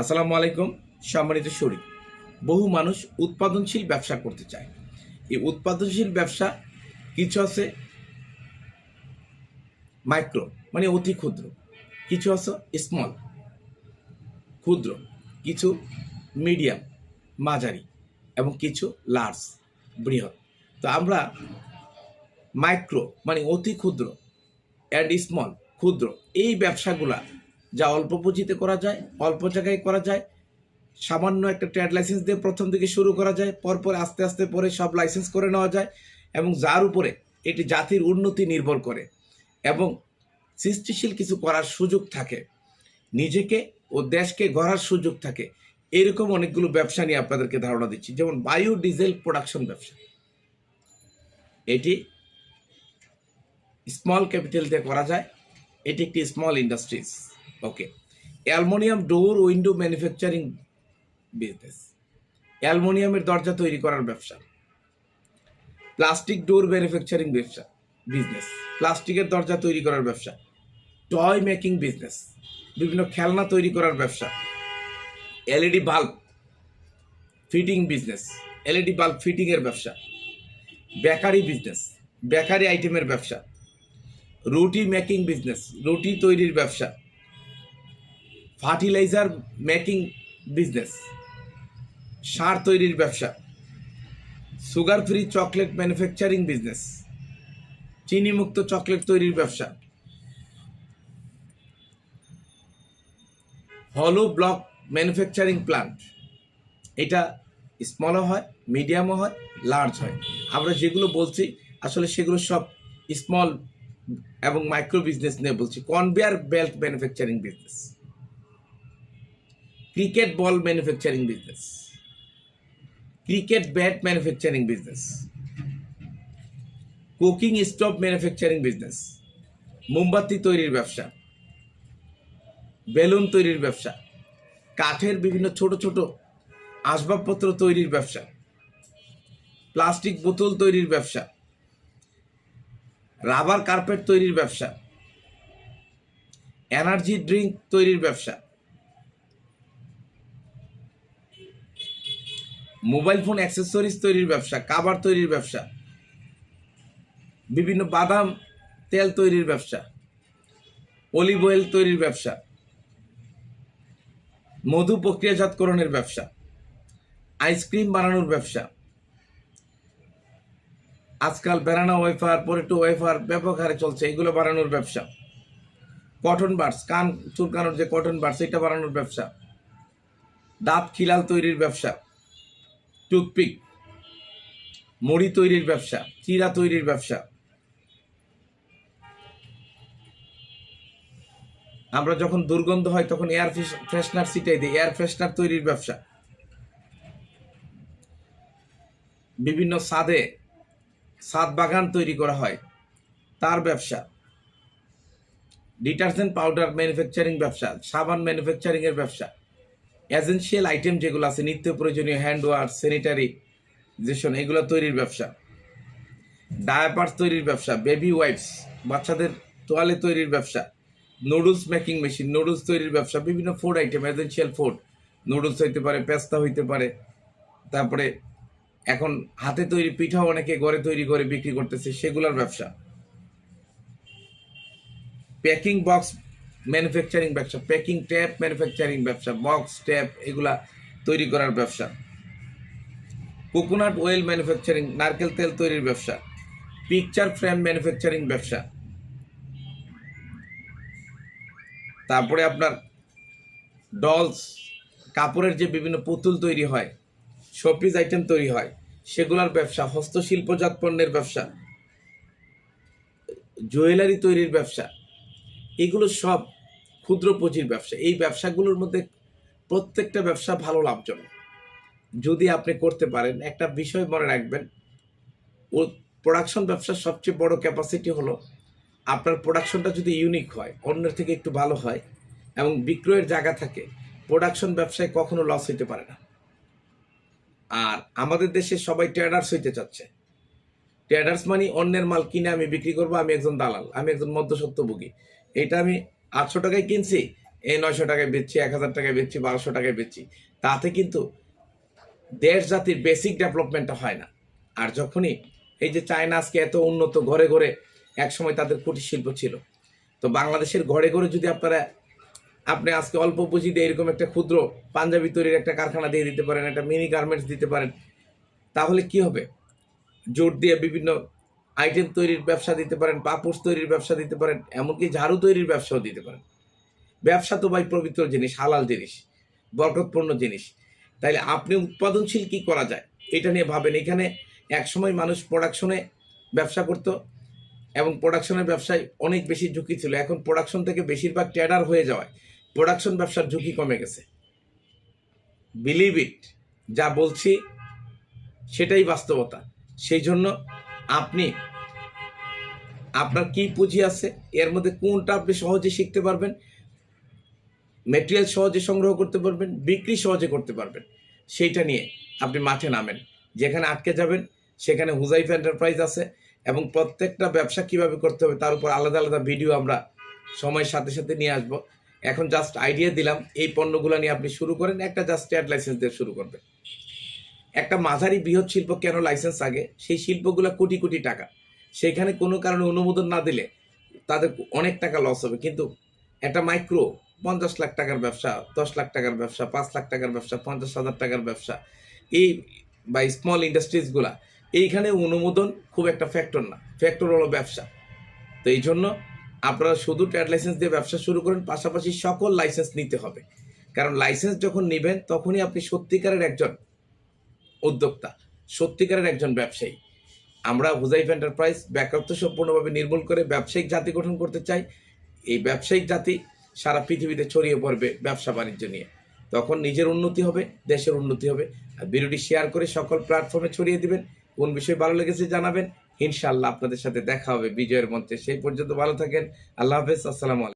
আসসালামু আলাইকুম, সম্মানিত শরীর। বহু মানুষ উৎপাদনশীল ব্যবসা করতে চায়। এই উৎপাদনশীল ব্যবসা কিছু আছে মাইক্রো মানে অতি ক্ষুদ্র। কিছু আছে স্মল, ক্ষুদ্র। কিছু মিডিয়াম, মাঝারি এবং কিছু লার্জ বৃহৎ। তো আমরা মাইক্রো মানে অতি ক্ষুদ্র অ্যান্ড স্মল ক্ষুদ্র, এই ব্যবসাগুলা যা অল্প পুঁজিতে করা যায়, অল্প জায়গায় করা যায়, সামান্য একটা ট্রেড লাইসেন্স দিয়ে প্রথম দিকে শুরু করা যায়, পরপর আস্তে আস্তে পরে সব লাইসেন্স করে নেওয়া যায় এবং যার উপরে এটি জাতির উন্নতি নির্ভর করে এবং সৃষ্টিশীল কিছু করার সুযোগ থাকে, নিজেকে ও দেশকে গড়ার সুযোগ থাকে। এরকম অনেকগুলো ব্যবসা নিয়ে আপনাদেরকে ধারণা দিচ্ছি, যেমন বায়ো ডিজেল প্রোডাকশন ব্যবসা। এটি স্মল ক্যাপিটাল দিয়ে করা যায়, এটি একটি small industries okay aluminium door window manufacturing business অ্যালমোনিয়ামের দরজা তৈরি করার ব্যবসা। প্লাস্টিক ডোর ম্যানুফ্যাকচারিং ব্যবসা বিজনেস প্লাস্টিকের দরজা তৈরি করার ব্যবসা। টয় মেকিং বিজনেস বিভিন্ন খেলনা তৈরি করার ব্যবসা। LED bulb fitting business LED bulb ফিটিংয়ের ব্যবসা। বেকারি বিজনেস বেকারি আইটেমের ব্যবসা। রুটি মেকিং বিজনেস রুটি তৈরির ব্যবসা। ফার্টিলাইজার মেকিং বিজনেস, সার তৈরির ব্যবসা, sugar free chocolate manufacturing business চিনিমুক্ত chocolate তৈরির ব্যবসা হলো ব্লক ম্যানুফ্যাকচারিং প্লান্ট এটা স্মলও হয় মিডিয়ামও হয় লার্জ হয়। আমরা যেগুলো বলছি, আসলে সেগুলো সব স্মল এবং মাইক্রো বিজনেস নিয়ে বলছি। Conveyor belt manufacturing business cricket ball manufacturing business. Cricket bat manufacturing business. Cooking stove manufacturing business. মোমবাতি তৈরির ব্যবসা। বেলুন তৈরির ব্যবসা। কাঠের বিভিন্ন ছোট ছোট আসবাবপত্র তৈরির ব্যবসা। প্লাস্টিক বোতল তৈরির ব্যবসা। রাবার কার্পেট তৈরির ব্যবসা। এনার্জি ড্রিঙ্ক তৈরির ব্যবসা। মোবাইল ফোন অ্যাক্সেসরিজ তৈরির ব্যবসা, কাবার তৈরির ব্যবসা, বিভিন্ন বাদাম তেল তৈরির ব্যবসা অলিভ অয়েল তৈরির ব্যবসা, মধু প্রক্রিয়াজাতকরণের ব্যবসা আইসক্রিম বানানোর ব্যবসা, আজকাল বেড়ানা ওয়েফার পরেটো ওয়েফার ব্যাপক হারে চলছে, এগুলো বানানোর ব্যবসা কটন বার্স কান চুলকানোর যে কটন বার্স এটা বানানোর ব্যবসা, দাঁত খিলাল তৈরির ব্যবসা। টুথপিক, মুড়ি তৈরির ব্যবসা, চিরা তৈরির ব্যবসা। আমরা যখন দুর্গন্ধ হয় তখন এয়ার ফ্রেশনার সিটাই দিই এয়ার ফ্রেশনার তৈরির ব্যবসা। বিভিন্ন সাদে সাদ বাগান তৈরি করা হয়, তার ব্যবসা। ডিটারজেন্ট পাউডার ম্যানুফ্যাকচারিং ব্যবসা, সাবান ম্যানুফ্যাকচারিং এর ব্যবসা। এসেনশিয়াল আইটেম যেগুলো আছে, নিত্য প্রয়োজনীয় হ্যান্ড ওয়াশ স্যানিটারি যেসব, এগুলো তৈরির ব্যবসা। ডায়াপার্স তৈরির ব্যবসা বেবি ওয়াইপস বাচ্চাদের তোয়ালে তৈরির ব্যবসা নুডলস মেকিং মেশিন নুডলস তৈরির ব্যবসা, বিভিন্ন food item essential food noodles হইতে পারে পেস্তা হইতে পারে। তারপরে এখন হাতে তৈরি পিঠাও অনেকে ঘরে তৈরি করে বিক্রি করতেছে, সেগুলোর ব্যবসা। প্যাকিং বক্স ম্যানুফ্যাকচারিং ব্যবসা প্যাকিং ট্যাপ ম্যানুফ্যাকচারিং ব্যবসা বক্স ট্যাপ এগুলা তৈরি করার ব্যবসা। কোকোনাট ওয়েল ম্যানুফ্যাকচারিং নারকেল তেল তৈরির ব্যবসা। পিকচার ফ্রেম ম্যানুফ্যাকচারিং ব্যবসা। তারপরে আপনার ডলস কাপড়ের যে বিভিন্ন পুতুল তৈরি হয় শোপিস আইটেম তৈরি হয়, সেগুলোর ব্যবসা হস্তশিল্পজাত পণ্যের ব্যবসা জুয়েলারি তৈরির ব্যবসা, এগুলো সব ক্ষুদ্র পুঁজির ব্যবসা। এই ব্যবসাগুলোর মধ্যে প্রত্যেকটা ব্যবসা ভালো লাভজনক। যদি আপনি করতে পারেন, একটা বিষয় মনে রাখবেন, ও প্রোডাকশন ব্যবসার সবচেয়ে বড় ক্যাপাসিটি হলো, আপনার প্রোডাকশনটা যদি ইউনিক হয়, অন্যের থেকে একটু ভালো হয় এবং বিক্রয়ের জায়গা থাকে প্রোডাকশন ব্যবসায় কখনো লস হইতে পারে না। আর আমাদের দেশে সবাই ট্রেডার্স হইতে চাচ্ছে। ট্রেডার্স মানে অন্যের মাল কিনে আমি বিক্রি করব, আমি একজন দালাল, আমি একজন মধ্যসত্ত্বভোগী এটা আমি আটশো টাকায় কিনছি, এই নয়শো টাকায় বেচছি, এক হাজার টাকায় বেচছি, বারোশো টাকায় বেচছি। তাতে কিন্তু দেশ জাতির বেসিক ডেভেলপমেন্টটা হয় না। আর যখনই এই যে চায়না আজকে এত উন্নত ঘরে ঘরে, একসময় তাদের কুটির শিল্প ছিল। তো বাংলাদেশের ঘরে ঘরে যদি আপনারা, আপনি আজকে অল্প পুঁজি দিয়ে এরকম একটা ক্ষুদ্র পাঞ্জাবি তৈরির একটা কারখানা দিয়ে দিতে পারেন, একটা মিনি গার্মেন্টস দিতে পারেন, তাহলে কি হবে? জোর দিয়ে বিভিন্ন আইটেম তৈরির ব্যবসা দিতে পারেন, পাপোশ তৈরির ব্যবসা দিতে পারেন, এমনকি ঝাড়ু তৈরির ব্যবসাও দিতে পারেন। ব্যবসা তো ভাই পবিত্র জিনিস, হালাল জিনিস, বরকতপূর্ণ জিনিস। তাইলে আপনি উৎপাদনশীল কি করা যায়? এটা নিয়ে ভাবেন। এখানে একসময় মানুষ প্রোডাকশনে ব্যবসা করতো এবং প্রোডাকশনের ব্যবসায় অনেক বেশি ঝুঁকি ছিল। এখন প্রোডাকশন থেকে বেশিরভাগ ট্যাডার হয়ে যাওয়ায় প্রোডাকশন ব্যবসার ঝুঁকি কমে গেছে। বিলিভ ইট যা বলছি সেটাই বাস্তবতা। সেই জন্য আপনি, আপনার কি পুঁজি আছে? এর মধ্যে কোনটা আপনি সহজে শিখতে পারবেন? মেটেরিয়াল সহজে সংগ্রহ করতে পারবেন, বিক্রি সহজে করতে পারবেন। সেইটা নিয়ে আপনি মাঠে নামেন, যেখানে আটকে যাবেন, সেখানে হুজাইফ এন্টারপ্রাইজ আছে এবং প্রত্যেকটা ব্যবসা কীভাবে করতে হবে তার উপর আলাদা আলাদা ভিডিও আমরা সময়ের সাথে সাথে নিয়ে আসব। এখন জাস্ট আইডিয়া দিলাম, এই পণ্যগুলো নিয়ে আপনি শুরু করেন, একটা জাস্ট ট্রেড লাইসেন্স দিয়ে শুরু করবেন। একটা মাঝারি বৃহৎ শিল্প কেন লাইসেন্স আগে? সেই শিল্পগুলো কোটি কোটি টাকা। সেখানে কোনো কারণে অনুমোদন না দিলে তাদের অনেক টাকা লস হবে। কিন্তু একটা মাইক্রো পঞ্চাশ লাখ টাকার ব্যবসা, দশ লাখ টাকার ব্যবসা, পাঁচ লাখ টাকার ব্যবসা, পঞ্চাশ হাজার টাকার ব্যবসা, এই বা স্মল ইন্ডাস্ট্রিজগুলা এইখানে অনুমোদন খুব একটা ফ্যাক্টর না। ফ্যাক্টর হলো ব্যবসা। তো এই জন্য আপনারা শুধু ট্রেড লাইসেন্স দিয়ে ব্যবসা শুরু করেন, পাশাপাশি সকল লাইসেন্স নিতে হবে। কারণ লাইসেন্স যখন নেবেন, তখনই আপনি সত্যিকারের একজন উদ্যোক্তা, সত্যিকারের একজন ব্যবসায়ী। আমরা হুজাইফ এন্টারপ্রাইজ ব্যাকরত্ব সম্পূর্ণভাবে নির্মূল করে ব্যবসায়িক জাতি গঠন করতে চাই। এই ব্যবসায়িক জাতি সারা পৃথিবীতে ছড়িয়ে পড়বে ব্যবসা বাণিজ্য নিয়ে। তখন নিজের উন্নতি হবে, দেশের উন্নতি হবে। আর ভিডিওটি শেয়ার করে সকল প্ল্যাটফর্মে ছড়িয়ে দিবেন। কোন বিষয় ভালো লেগেছে জানাবেন। ইনশাআল্লাহ আপনাদের সাথে দেখা হবে বিজয়ের মঞ্চে। সেই পর্যন্ত ভালো থাকেন। আল্লাহ হাফেজ। আসসালামু আলাইকুম।